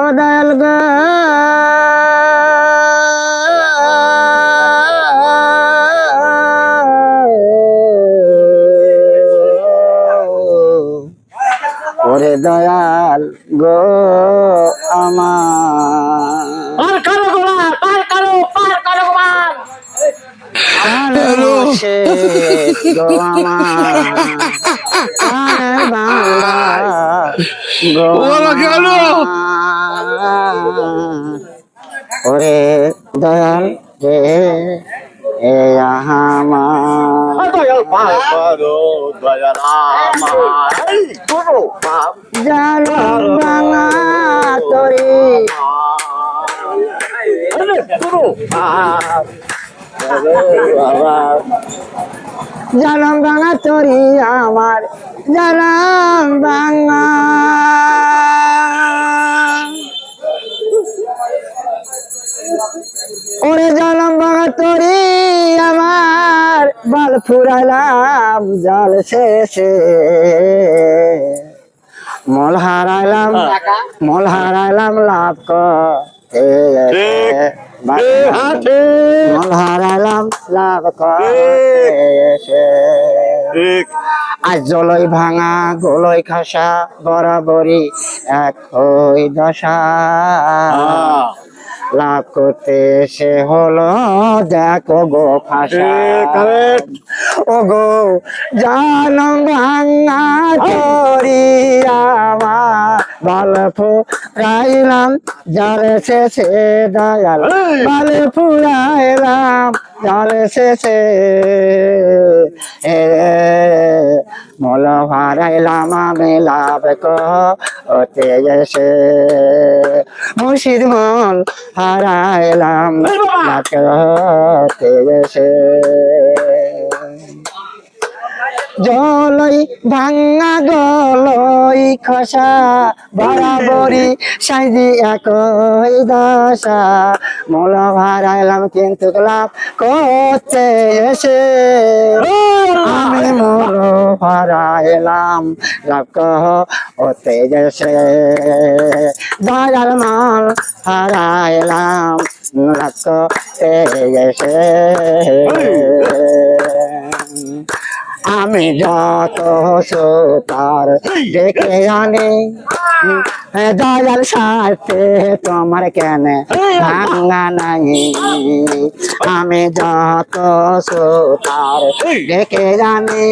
ও দয়াল গো। ওরে দয়াল গো আমার। পার করো গোলা পার করো পার করো গোলাম ভালোবাসে গো আমার। প্রাণের বাংলা গো ওরা গেল। ওরে দয়াল রে এ আমার। জাল বাংলা তরি। করো। জালম ভাঙা তরি আমার জালাম ভাঙা ওরে জালাম ভাঙা তরি আমার বাল ফুরাইলাম জল শেষে। মল হারাইলাম মল হারাইলাম লাভ করতে হাতে লাভ আজ জলই ভাঙা গলই খাসা বরাবরই এক হই দশা। লাভ করতে সে হলো দেখো গো ফাঁসা. ও গো জানম ভাঙা করি আমার বাল জালে শেষে দয়াল। এই! বাল ফুরাইলাম জালে শেষে এ মল হারাইলাম আমি লাভ করতে গেছে মুর্শিদ মল হারাইলাম লাভ গেছে জলই ভাঙা গলই খসা, বরাবরই সাইজি একই দশা। মল হারাইলাম কিন্তু লাভ করতে এসে। আমি মল হারাইলাম লাভ করতে গেছে দয়াল মাল হারাইলাম লাভ করতে গেছে আমি যত সুতার দেখে আনি। দয়াল সাথে তোমার কেন ভাঙা নাই? আমি যত সুতার দেখে জানি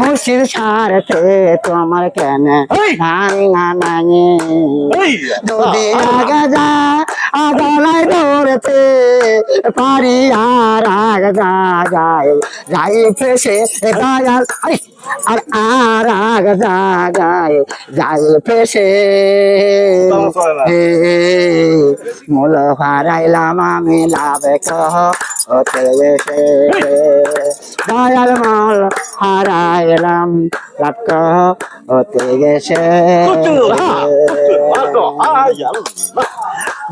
মুর্শিদ সারতে তোমার কেন ভাঙা নাই? যদি আগে যা আগলায় পারি আর আগ যা যায় যাই ফেসে দয়াল। আর আর আগ যা যায় যাই ফেসে মূল হারাইলাম আমি লাভ কহ হতে গেছে দয়াল মল হারাইলাম লাভ হতে গেছে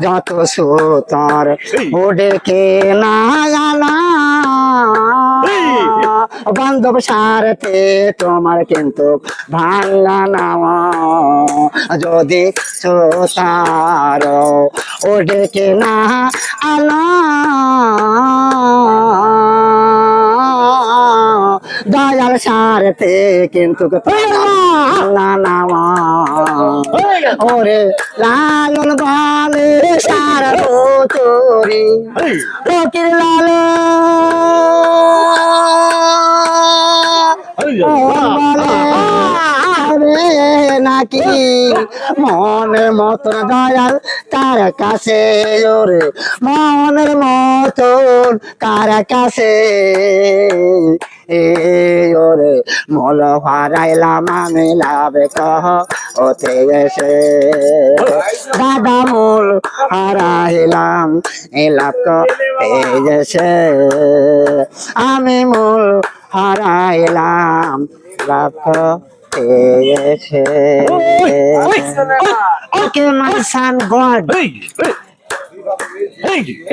যত সুতর ওডে কে না জানা বান্ধব সারতে তোমার কিন্তু ভাঙ্গা নামা যদি সুতার ওডে কে না আনা সারতে কিন্তু ওরে লালন বলে সারা তোরি ফকির লাল নাকি? মনের মতন দয়াল তার কাছে ওরে। মনের মতন কার কাছে ওরে। মল হারাইলাম আমি লাভ কহ হতে গেছে দাদা মূল হারাইলাম লাভ গেছে আমি মূল হারাইলাম, লাভ Thank you, my son God. Thank you. Thank you.